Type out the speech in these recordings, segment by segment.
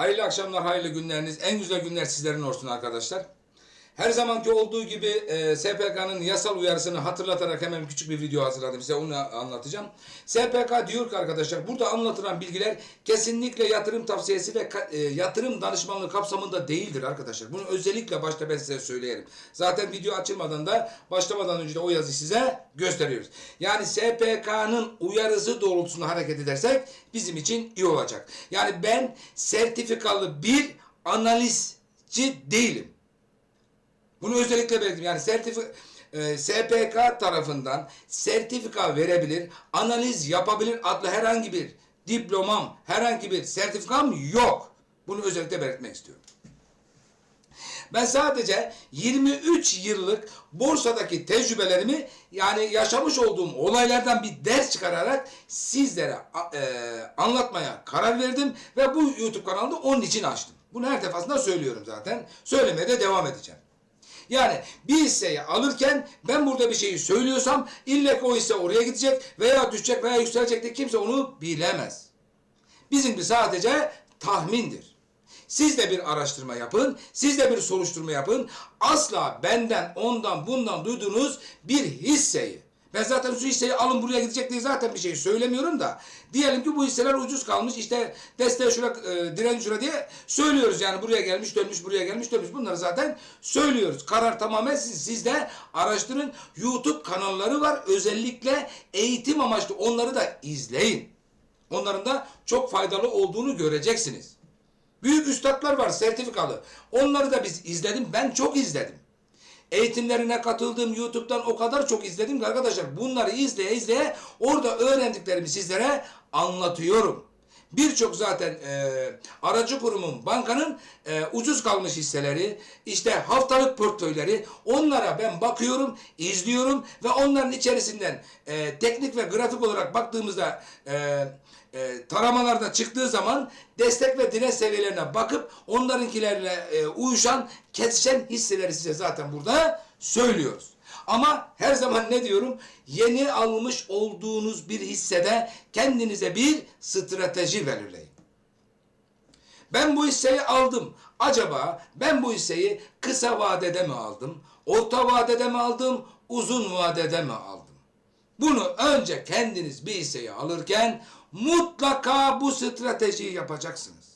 Hayırlı akşamlar, hayırlı günleriniz. En güzel günler sizlerin olsun arkadaşlar. Her zamanki olduğu gibi e, SPK'nın yasal uyarısını hatırlatarak hemen küçük bir video hazırladım size onu anlatacağım. SPK diyor ki arkadaşlar burada anlatılan bilgiler kesinlikle yatırım tavsiyesi ve e, yatırım danışmanlığı kapsamında değildir arkadaşlar. Bunu özellikle başta ben size söyleyelim. Zaten video açılmadan da başlamadan önce de o yazıyı size gösteriyoruz. Yani SPK'nın uyarısı doğrultusunda hareket edersek bizim için iyi olacak. Yani ben sertifikalı bir analizci değilim. Bunu özellikle belirttim. Yani sertifi, e, SPK tarafından sertifika verebilir, analiz yapabilir adlı herhangi bir diplomam, herhangi bir sertifikam yok. Bunu özellikle belirtmek istiyorum. Ben sadece 23 yıllık borsadaki tecrübelerimi yani yaşamış olduğum olaylardan bir ders çıkararak sizlere e, anlatmaya karar verdim ve bu YouTube kanalını onun için açtım. Bunu her defasında söylüyorum zaten. Söylemeye de devam edeceğim. Yani bir hisseyi alırken ben burada bir şeyi söylüyorsam illa o hisse oraya gidecek veya düşecek veya yükselecek de kimse onu bilemez. Bizim bir sadece tahmindir. Siz de bir araştırma yapın, siz de bir soruşturma yapın. Asla benden, ondan, bundan duyduğunuz bir hisseyi, ben zaten şu hisseyi alın buraya gidecek diye zaten bir şey söylemiyorum da. Diyelim ki bu hisseler ucuz kalmış, işte desteği şura, e, direnç şura diye söylüyoruz. Yani buraya gelmiş, dönmüş, buraya gelmiş, dönmüş. Bunları zaten söylüyoruz. Karar tamamen siz, siz de araştırın. YouTube kanalları var. Özellikle eğitim amaçlı onları da izleyin. Onların da çok faydalı olduğunu göreceksiniz. Büyük üstadlar var sertifikalı. Onları da biz izledim. Ben çok izledim. Eğitimlerine katıldığım YouTube'dan o kadar çok izledim ki arkadaşlar bunları izleye izleye orada öğrendiklerimi sizlere anlatıyorum. Birçok zaten e, aracı kurumun, bankanın e, ucuz kalmış hisseleri, işte haftalık portföyleri onlara ben bakıyorum, izliyorum ve onların içerisinden e, teknik ve grafik olarak baktığımızda e, e, taramalarda çıktığı zaman destek ve direnç seviyelerine bakıp onlarınkilerle e, uyuşan, kesişen hisseleri size zaten burada söylüyoruz. Ama her zaman ne diyorum? Yeni almış olduğunuz bir hissede kendinize bir strateji belirleyin. Ben bu hisseyi aldım. Acaba ben bu hisseyi kısa vadede mi aldım? Orta vadede mi aldım? Uzun vadede mi aldım? Bunu önce kendiniz bir hisseyi alırken mutlaka bu stratejiyi yapacaksınız.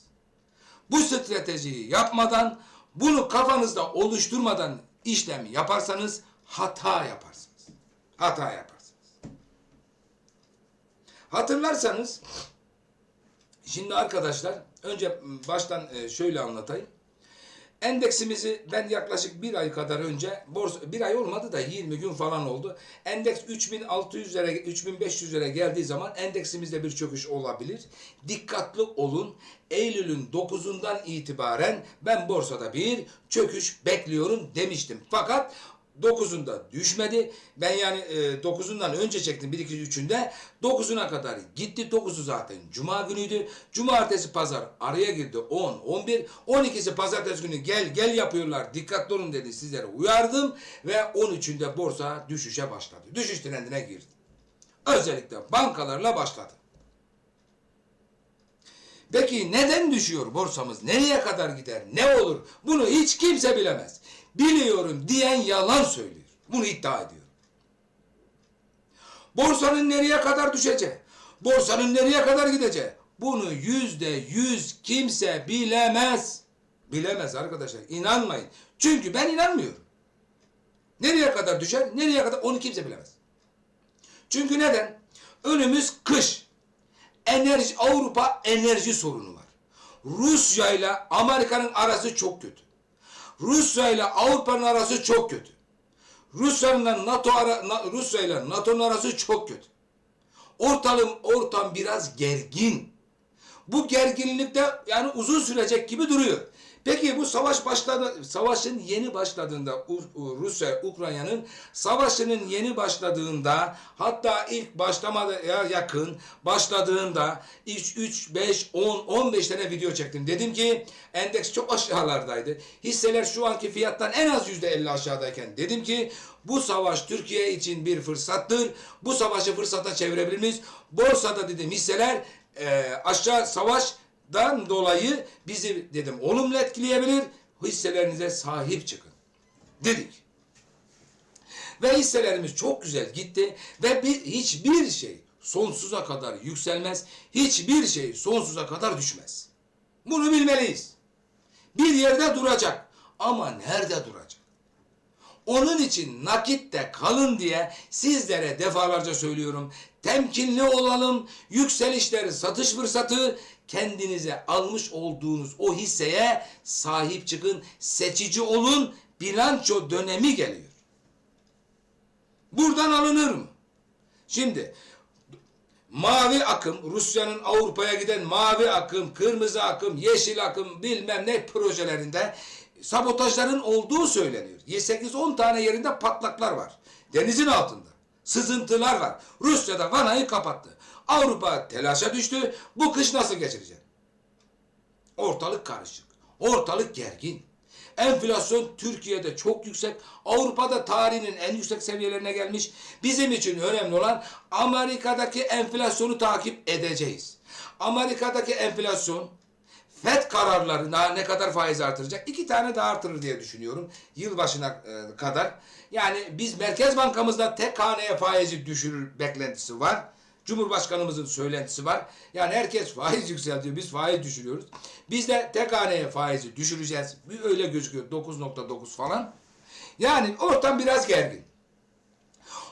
Bu stratejiyi yapmadan, bunu kafanızda oluşturmadan işlem yaparsanız hata yaparsınız. Hata yaparsınız. Hatırlarsanız şimdi arkadaşlar önce baştan e, şöyle anlatayım. Endeksimizi ben yaklaşık bir ay kadar önce borsa bir ay olmadı da 20 gün falan oldu. Endeks 3600'lere 3500'lere geldiği zaman endeksimizde bir çöküş olabilir. Dikkatli olun. Eylül'ün 9'undan itibaren ben borsada bir çöküş bekliyorum demiştim. Fakat 9'unda düşmedi. Ben yani e, 9'undan önce çektim 1 2 3'ünde. 9'una kadar gitti. 9'u zaten cuma günüydü. Cumartesi pazar araya girdi 10 11 12'si pazartesi günü gel gel yapıyorlar. Dikkatli olun dedi sizlere uyardım ve 13'ünde borsa düşüşe başladı. Düşüş trendine girdi. Özellikle bankalarla başladı. Peki neden düşüyor borsamız? Nereye kadar gider? Ne olur? Bunu hiç kimse bilemez. Biliyorum diyen yalan söylüyor. Bunu iddia ediyor. Borsanın nereye kadar düşeceği, borsanın nereye kadar gideceği, bunu yüzde yüz kimse bilemez. Bilemez arkadaşlar. İnanmayın. Çünkü ben inanmıyorum. Nereye kadar düşer, nereye kadar onu kimse bilemez. Çünkü neden? Önümüz kış enerji Avrupa enerji sorunu var. Rusya ile Amerika'nın arası çok kötü. Rusya ile Avrupa'nın arası çok kötü. Rusya'nın NATO ara, Rusya ile NATO'nun arası çok kötü. Ortalım ortam biraz gergin. Bu gerginlikte yani uzun sürecek gibi duruyor. Peki bu savaş başladı, savaşın yeni başladığında Rusya Ukrayna'nın savaşının yeni başladığında hatta ilk başlamaya yakın başladığında 3 3 5 10 15 tane video çektim. Dedim ki endeks çok aşağılardaydı. Hisseler şu anki fiyattan en az %50 aşağıdayken dedim ki bu savaş Türkiye için bir fırsattır. Bu savaşı fırsata çevirebilir miyiz? Borsada dedim hisseler e, aşağı savaş dan dolayı bizi dedim olumlu etkileyebilir. Hisselerinize sahip çıkın. Dedik. Ve hisselerimiz çok güzel gitti ve bir, hiçbir şey sonsuza kadar yükselmez. Hiçbir şey sonsuza kadar düşmez. Bunu bilmeliyiz. Bir yerde duracak. Ama nerede duracak? Onun için nakitte kalın diye sizlere defalarca söylüyorum. Temkinli olalım. Yükselişleri, satış fırsatı kendinize almış olduğunuz o hisseye sahip çıkın. Seçici olun. Bilanço dönemi geliyor. Buradan alınır mı? Şimdi mavi akım, Rusya'nın Avrupa'ya giden mavi akım, kırmızı akım, yeşil akım bilmem ne projelerinde sabotajların olduğu söyleniyor. 8-10 tane yerinde patlaklar var. Denizin altında. Sızıntılar var. Rusya'da vanayı kapattı. Avrupa telaşa düştü. Bu kış nasıl geçirecek? Ortalık karışık. Ortalık gergin. Enflasyon Türkiye'de çok yüksek. Avrupa'da tarihinin en yüksek seviyelerine gelmiş. Bizim için önemli olan Amerika'daki enflasyonu takip edeceğiz. Amerika'daki enflasyon FED kararları ne kadar faiz artıracak? İki tane daha artırır diye düşünüyorum. Yılbaşına e, kadar. Yani biz Merkez Bankamızda tek haneye faizi düşürür beklentisi var. Cumhurbaşkanımızın söylentisi var. Yani herkes faiz yükseltiyor. Biz faiz düşürüyoruz. Biz de tek haneye faizi düşüreceğiz. Öyle gözüküyor. 9.9 falan. Yani ortam biraz gergin.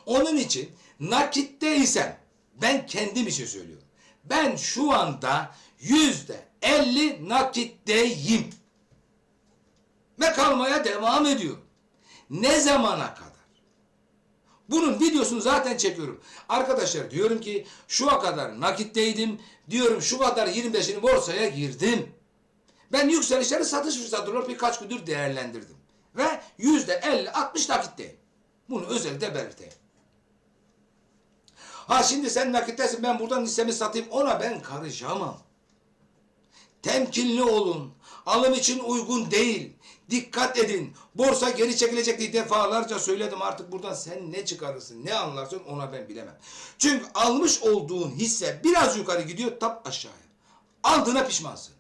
Onun için nakitteysem ben kendim için söylüyorum. Ben şu anda yüzde elli nakitteyim. Ve kalmaya devam ediyorum. Ne zamana kadar? Bunun videosunu zaten çekiyorum. Arkadaşlar diyorum ki şu kadar nakitteydim. Diyorum şu kadar 25'ini borsaya girdim. Ben yükselişleri satış fırsatı olarak birkaç gündür değerlendirdim. Ve yüzde 50-60 nakitteyim. Bunu özellikle belirteyim. Ha şimdi sen nakittesin ben buradan hissemi satayım ona ben karışamam. Temkinli olun. Alım için uygun değil. Dikkat edin. Borsa geri çekilecek diye defalarca söyledim artık buradan sen ne çıkarırsın ne anlarsın ona ben bilemem. Çünkü almış olduğun hisse biraz yukarı gidiyor tap aşağıya. Aldığına pişmansın.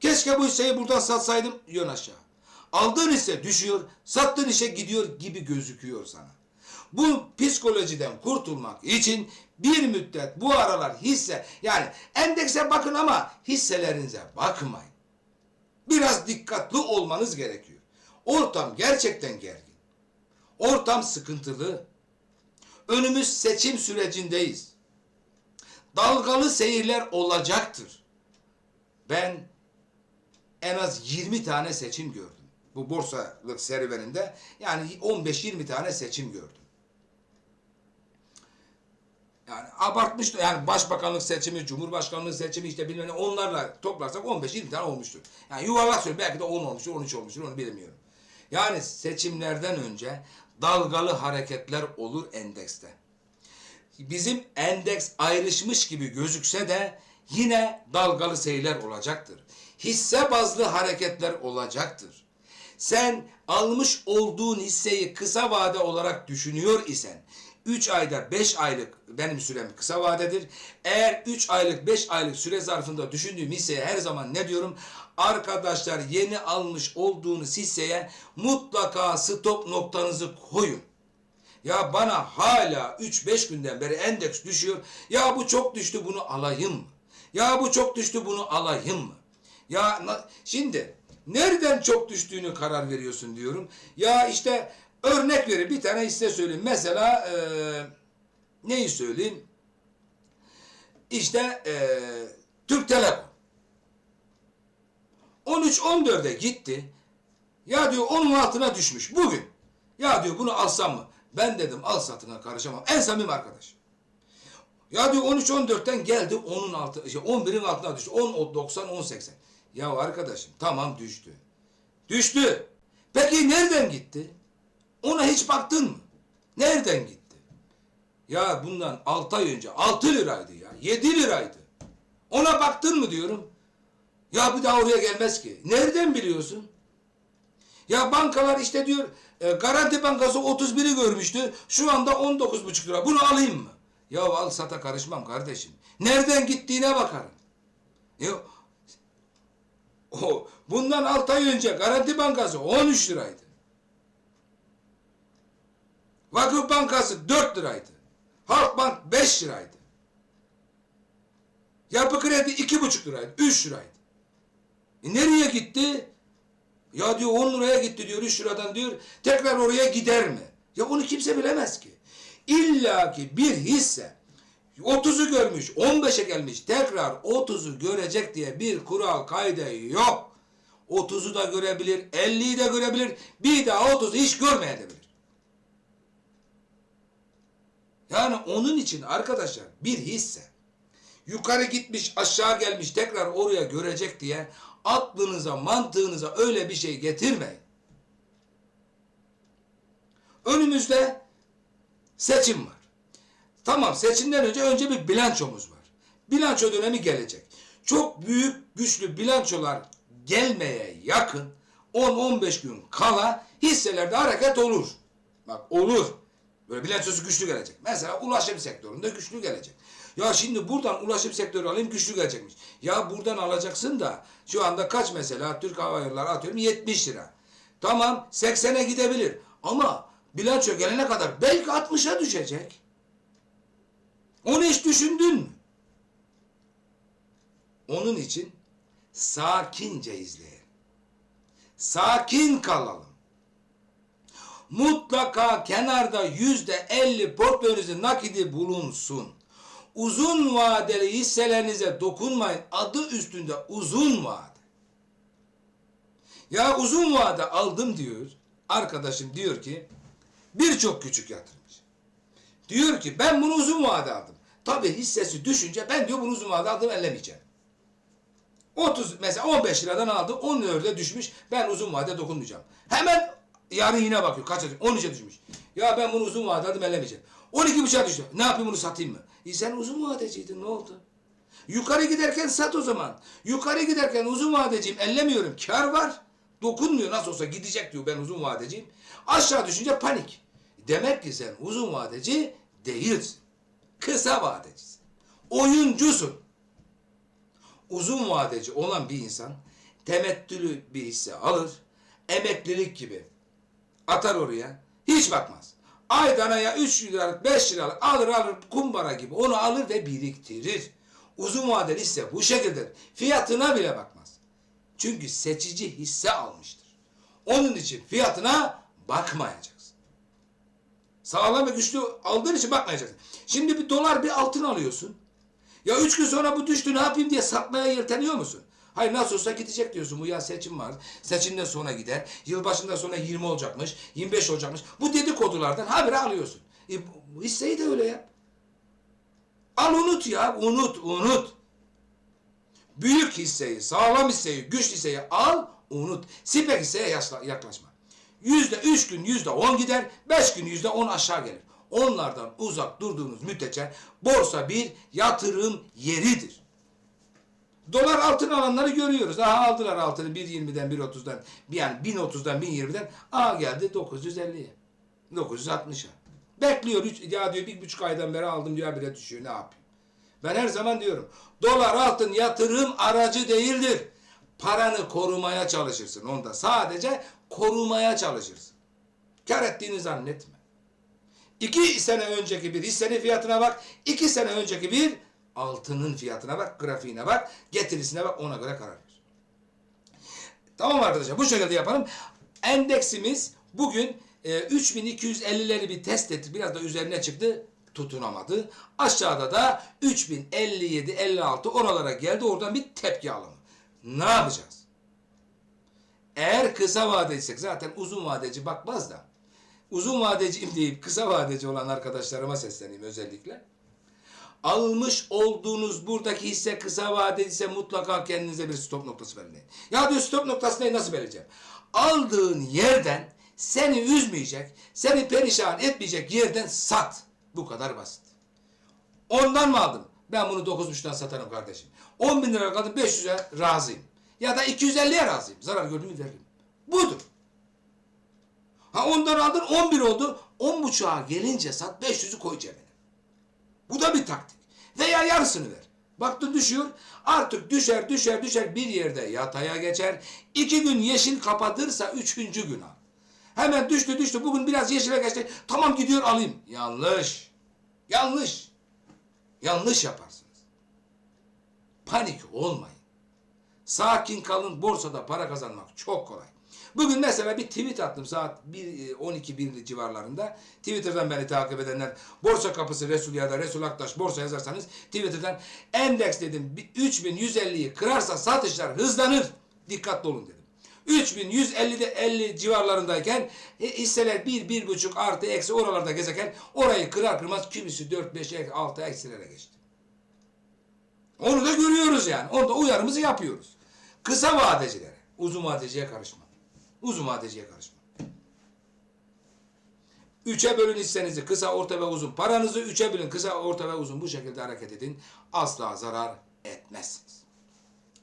Keşke bu hisseyi buradan satsaydım yön aşağı. Aldığın hisse düşüyor, sattığın işe gidiyor gibi gözüküyor sana. Bu psikolojiden kurtulmak için bir müddet bu aralar hisse yani endekse bakın ama hisselerinize bakmayın. Biraz dikkatli olmanız gerekiyor. Ortam gerçekten gergin. Ortam sıkıntılı. Önümüz seçim sürecindeyiz. Dalgalı seyirler olacaktır. Ben en az 20 tane seçim gördüm. Bu borsalık serüveninde yani 15-20 tane seçim gördüm. Yani abartmış yani başbakanlık seçimi, cumhurbaşkanlığı seçimi işte bilmem ne onlarla toplarsak 15-20 tane olmuştur. Yani yuvarlak söylüyorum belki de 10 olmuştur, 13 olmuştur onu bilmiyorum. Yani seçimlerden önce dalgalı hareketler olur endekste. Bizim endeks ayrışmış gibi gözükse de yine dalgalı seyirler olacaktır. Hisse bazlı hareketler olacaktır. Sen almış olduğun hisseyi kısa vade olarak düşünüyor isen 3 ayda 5 aylık benim sürem kısa vadedir. Eğer 3 aylık 5 aylık süre zarfında düşündüğüm hisseye her zaman ne diyorum? Arkadaşlar yeni almış olduğunuz hisseye mutlaka stop noktanızı koyun. Ya bana hala 3-5 günden beri endeks düşüyor. Ya bu çok düştü bunu alayım mı? Ya bu çok düştü bunu alayım mı? Ya şimdi nereden çok düştüğünü karar veriyorsun diyorum. Ya işte örnek vereyim bir tane hisse söyleyeyim. Mesela eee neyi söyleyeyim? İşte eee Türk Telekom. 13-14'e gitti. Ya diyor onun altına düşmüş bugün. Ya diyor bunu alsam mı? Ben dedim al satına karışamam. En samimi arkadaş. Ya diyor 13-14'ten geldi onun altı, şey 11'in altına düştü. 10, 90, 10, 80. Ya arkadaşım tamam düştü. Düştü. Peki nereden gitti? Ona hiç baktın mı? Nereden gitti? Ya bundan 6 ay önce 6 liraydı ya. 7 liraydı. Ona baktın mı diyorum. Ya bir daha oraya gelmez ki. Nereden biliyorsun? Ya bankalar işte diyor e, Garanti Bankası 31'i görmüştü. Şu anda 19,5 lira. Bunu alayım mı? Ya al sata karışmam kardeşim. Nereden gittiğine bakarım. Ya, O, bundan 6 ay önce Garanti Bankası 13 liraydı. Vakıf Bankası 4 liraydı. Halkbank 5 liraydı. Yapı Kredi 2,5 liraydı. 3 liraydı. E nereye gitti? Ya diyor 10 liraya gitti diyor 3 liradan diyor. Tekrar oraya gider mi? Ya onu kimse bilemez ki. İlla ki bir hisse 30'u görmüş, 15'e gelmiş. Tekrar 30'u görecek diye bir kural kaydı yok. 30'u da görebilir, 50'yi de görebilir. Bir daha 30'u hiç görmeyebilir. Yani onun için arkadaşlar bir hisse yukarı gitmiş aşağı gelmiş tekrar oraya görecek diye aklınıza mantığınıza öyle bir şey getirmeyin. Önümüzde seçim var. Tamam seçimden önce önce bir bilançomuz var. Bilanço dönemi gelecek. Çok büyük güçlü bilançolar gelmeye yakın 10-15 gün kala hisselerde hareket olur. Bak olur. Böyle bilançosu güçlü gelecek. Mesela ulaşım sektöründe güçlü gelecek. Ya şimdi buradan ulaşım sektörü alayım güçlü gelecekmiş. Ya buradan alacaksın da şu anda kaç mesela Türk Hava Yolları atıyorum 70 lira. Tamam 80'e gidebilir ama bilanço gelene kadar belki 60'a düşecek. Onu hiç düşündün mü? Onun için sakince izleyin. Sakin kalalım. Mutlaka kenarda yüzde elli portföyünüzün nakidi bulunsun. Uzun vadeli hisselerinize dokunmayın. Adı üstünde uzun vade. Ya uzun vade aldım diyor. Arkadaşım diyor ki birçok küçük yatırımcı. Diyor ki ben bunu uzun vade aldım. Tabii hissesi düşünce ben diyor bunu uzun vade aldım ellemeyeceğim. 30 mesela 15 liradan aldı 10 liraya düşmüş ben uzun vade dokunmayacağım. Hemen yarın yine bakıyor kaç düşmüş 13'e düşmüş. Ya ben bunu uzun vade aldım ellemeyeceğim. 12 buçuğa düştü. Ne yapayım bunu satayım mı? E sen uzun vadeciydin ne oldu? Yukarı giderken sat o zaman. Yukarı giderken uzun vadeciyim ellemiyorum kar var. Dokunmuyor nasıl olsa gidecek diyor ben uzun vadeciyim. Aşağı düşünce panik. Demek ki sen uzun vadeci değilsin. Kısa vadecisin. Oyuncusun. Uzun vadeci olan bir insan temettülü bir hisse alır. Emeklilik gibi atar oraya. Hiç bakmaz. Aydan aya 3 liralık 5 liralık alır alır kumbara gibi onu alır ve biriktirir. Uzun vadeli hisse bu şekilde fiyatına bile bakmaz. Çünkü seçici hisse almıştır. Onun için fiyatına bakmayacaksın. Sağlam ve güçlü aldığın için bakmayacaksın. Şimdi bir dolar bir altın alıyorsun. Ya üç gün sonra bu düştü ne yapayım diye satmaya yelteniyor musun? Hayır nasıl olsa gidecek diyorsun. Bu ya seçim var. Seçimden sonra gider. Yılbaşından sonra 20 olacakmış. 25 olacakmış. Bu dedikodulardan haberi alıyorsun. E, hisseyi de öyle yap. Al unut ya. Unut, unut. Büyük hisseyi, sağlam hisseyi, güçlü hisseyi al, unut. Sipek hisseye yaklaşma. Yüzde üç gün yüzde on gider, beş gün yüzde on aşağı gelir. Onlardan uzak durduğunuz müddetçe borsa bir yatırım yeridir. Dolar altın alanları görüyoruz. Aha aldılar altını 1.20'den 1.30'dan yani 1030'dan 1020'den aa geldi 950'ye. 960'a. Bekliyor. Üç, ya diyor bir buçuk aydan beri aldım diyor bile düşüyor ne yapayım. Ben her zaman diyorum. Dolar altın yatırım aracı değildir. Paranı korumaya çalışırsın onda. Sadece korumaya çalışırsın. Kar ettiğini zannetme. İki sene önceki bir hissenin fiyatına bak. iki sene önceki bir altının fiyatına bak. Grafiğine bak. Getirisine bak. Ona göre karar ver. Tamam arkadaşlar bu şekilde yapalım. Endeksimiz bugün e, 3250'leri bir test etti. Biraz da üzerine çıktı. Tutunamadı. Aşağıda da 3057, 56 oralara geldi. Oradan bir tepki alımı. Ne yapacağız? Eğer kısa vadeciysek zaten uzun vadeci bakmaz da uzun vadeciyim deyip kısa vadeci olan arkadaşlarıma sesleneyim özellikle. Almış olduğunuz buradaki hisse kısa vadeli ise mutlaka kendinize bir stop noktası belirleyin. Ya diyor stop noktası ne nasıl belirleyeceğim? Aldığın yerden seni üzmeyecek, seni perişan etmeyecek yerden sat. Bu kadar basit. Ondan mı aldım? Ben bunu 9.5'tan satarım kardeşim. 10 bin lira kaldı 500'e razıyım. Ya da 250'ye razıyım. Zarar gördüğümü veririm. Budur. Ha ondan aldın 11 oldu. 10.5'a gelince sat 500'ü koy cebine. Bu da bir taktik. Veya yarısını ver. Baktın düşüyor. Artık düşer düşer düşer bir yerde yataya geçer. İki gün yeşil kapatırsa üçüncü gün al. Hemen düştü düştü. Bugün biraz yeşile geçti. Tamam gidiyor alayım. Yanlış. Yanlış. Yanlış yaparsınız. Panik olmayın. Sakin kalın. Borsada para kazanmak çok kolay. Bugün mesela bir tweet attım saat 1, 12 1 civarlarında. Twitter'dan beni takip edenler Borsa Kapısı Resul ya da Resul Aktaş borsa yazarsanız Twitter'dan endeks dedim bir 3150'yi kırarsa satışlar hızlanır. Dikkatli olun dedim. 3150'de 50 civarlarındayken e, hisseler 1 1,5 artı eksi oralarda gezerken orayı kırar kırmaz kimisi 4 5 6 eksilere geçti. Onu da görüyoruz yani. Onu da uyarımızı yapıyoruz. Kısa vadecilere, uzun vadeciye karışma. Uzun vadeciye karışma. Üçe bölün hissenizi kısa, orta ve uzun. Paranızı üçe bölün kısa, orta ve uzun. Bu şekilde hareket edin. Asla zarar etmezsiniz.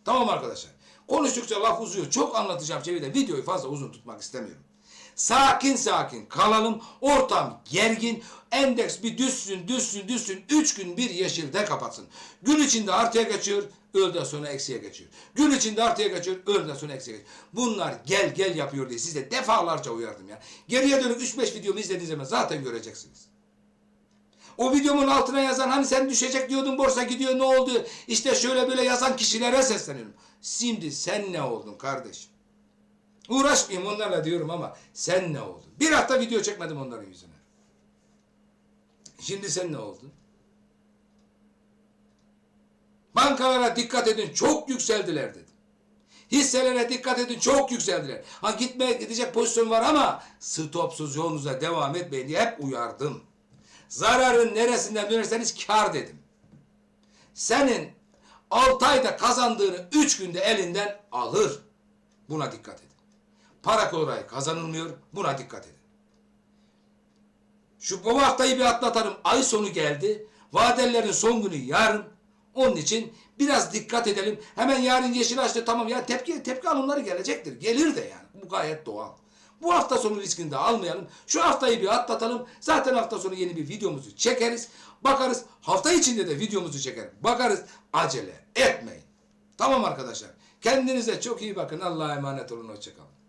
Tamam arkadaşlar. Konuştukça laf uzuyor. Çok anlatacağım şeyi de videoyu fazla uzun tutmak istemiyorum. Sakin sakin kalalım. Ortam gergin. Endeks bir düşsün, düşsün, düşsün. Üç gün bir yeşilde kapatsın. Gün içinde artıya geçiyor. Öğleden sonra eksiye geçiyor. Gün içinde artıya geçiyor. Öğleden sonra eksiye geçiyor. Bunlar gel gel yapıyor diye size defalarca uyardım ya. Geriye dönük 3-5 videomu izlediğiniz zaman zaten göreceksiniz. O videomun altına yazan hani sen düşecek diyordun borsa gidiyor ne oldu? İşte şöyle böyle yazan kişilere sesleniyorum. Şimdi sen ne oldun kardeşim? Uğraşmayayım onlarla diyorum ama sen ne oldun? Bir hafta video çekmedim onların yüzüne. Şimdi sen ne oldun? Bankalara dikkat edin çok yükseldiler dedim. Hisselere dikkat edin çok yükseldiler. Ha gitmeye gidecek pozisyon var ama stopsuz yolunuza devam etmeyin diye hep uyardım. Zararın neresinden dönerseniz kar dedim. Senin 6 ayda kazandığını 3 günde elinden alır. Buna dikkat edin. Para kolay kazanılmıyor. Buna dikkat edin. Şu bu haftayı bir atlatalım. Ay sonu geldi. Vadelerin son günü yarın. Onun için biraz dikkat edelim. Hemen yarın yeşil açtı tamam ya tepki tepki alımları gelecektir. Gelir de yani. Bu gayet doğal. Bu hafta sonu riskini de almayalım. Şu haftayı bir atlatalım. Zaten hafta sonu yeni bir videomuzu çekeriz. Bakarız. Hafta içinde de videomuzu çeker. Bakarız. Acele etmeyin. Tamam arkadaşlar. Kendinize çok iyi bakın. Allah'a emanet olun. Hoşçakalın.